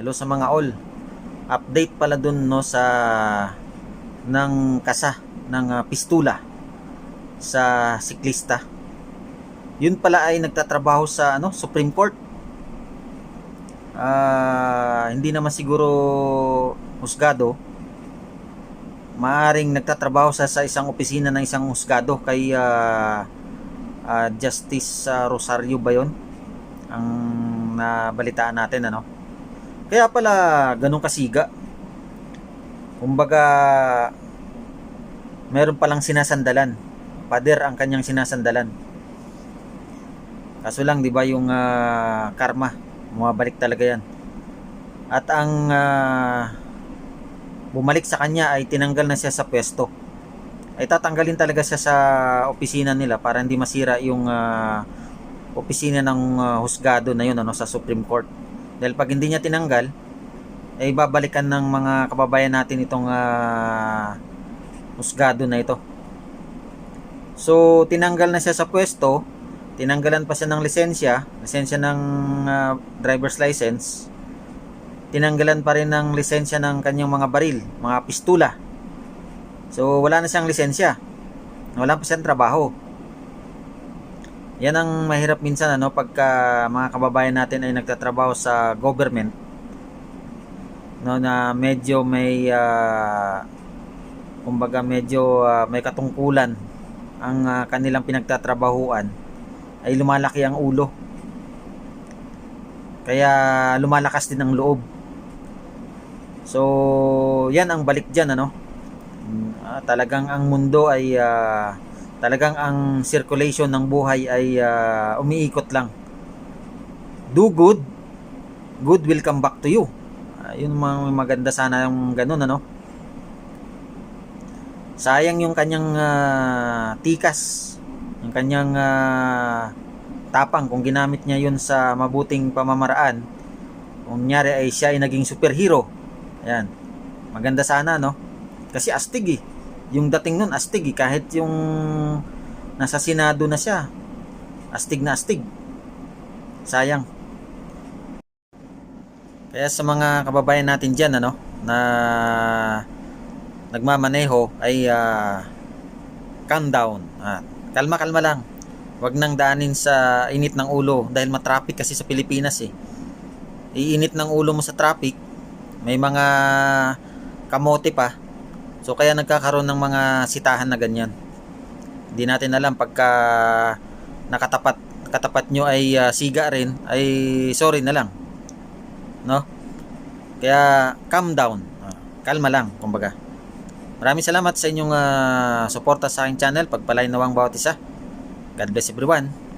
Hello sa mga all. Update pala dun no sa ng kasa ng ah, pistula sa siklista. Yun pala ay nagtatrabaho sa ano, Supreme Court. Ah, hindi naman siguro husgado. Maaring nagtatrabaho sa, sa isang opisina ng isang husgado kay ah, ah, Justice ah, Rosario ba yun? Ang nabalitaan natin ano. Kaya pala ganun kasiga. Kumbaga meron palang sinasandalan. Pader ang kanyang sinasandalan. Kaso lang 'di ba yung ah, karma, bumabalik talaga 'yan. At ang ah, bumalik sa kanya ay tinanggal na siya sa pwesto. Ay tatanggalin talaga siya sa opisina nila para hindi masira yung ah, opisina ng ah, husgado na yun ano, sa Supreme Court. Dahil pag hindi niya tinanggal, ay babalikan ng mga kababayan natin itong ah, husgado na ito. So, tinanggal na siya sa pwesto, tinanggalan pa siya ng lisensya, lisensya ng ah, driver's license, tinanggalan pa rin ng lisensya ng kanyang mga baril, mga pistula. So, wala na siyang lisensya. Wala pa siyang trabaho. Yan ang mahirap minsan ano pagka mga kababayan natin ay nagtatrabaho sa government no na medyo may ah, kumbaga medyo ah, may katungkulan ang ah, kanilang pinagtatrabahuan ay lumalaki ang ulo. Kaya lumalakas din ang loob. So, yan ang balik diyan ano. Ah, talagang ang mundo ay ah, talagang ang circulation ng buhay ay ah, umiikot lang. Do good, good will come back to you. Ah, yun mga maganda sana yung ganun ano. Sayang yung kanyang ah, tikas, yung kanyang ah, tapang kung ginamit niya yun sa mabuting pamamaraan. Kung nyari ay siya ay naging superhero. Ayan. Maganda sana no. Kasi astig eh yung dating nun astig eh. kahit yung nasa senado na siya astig na astig. Sayang. Kaya sa mga kababayan natin dyan ano na nagmamaneho ay ah, calm down. Ah, kalma kalma lang. Wag nang daanin sa init ng ulo dahil matraffic kasi sa Pilipinas eh. Iinit ng ulo mo sa traffic may mga kamote pa So kaya nagkakaroon ng mga sitahan na ganyan. Hindi natin alam pagka nakatapat katapat nyo ay ah, siga rin ay sorry na lang. No? Kaya calm down. Ah, kalma lang kumbaga. Maraming salamat sa inyong ah, suporta sa aking channel. Pagpalain nawang bawat isa. God bless everyone.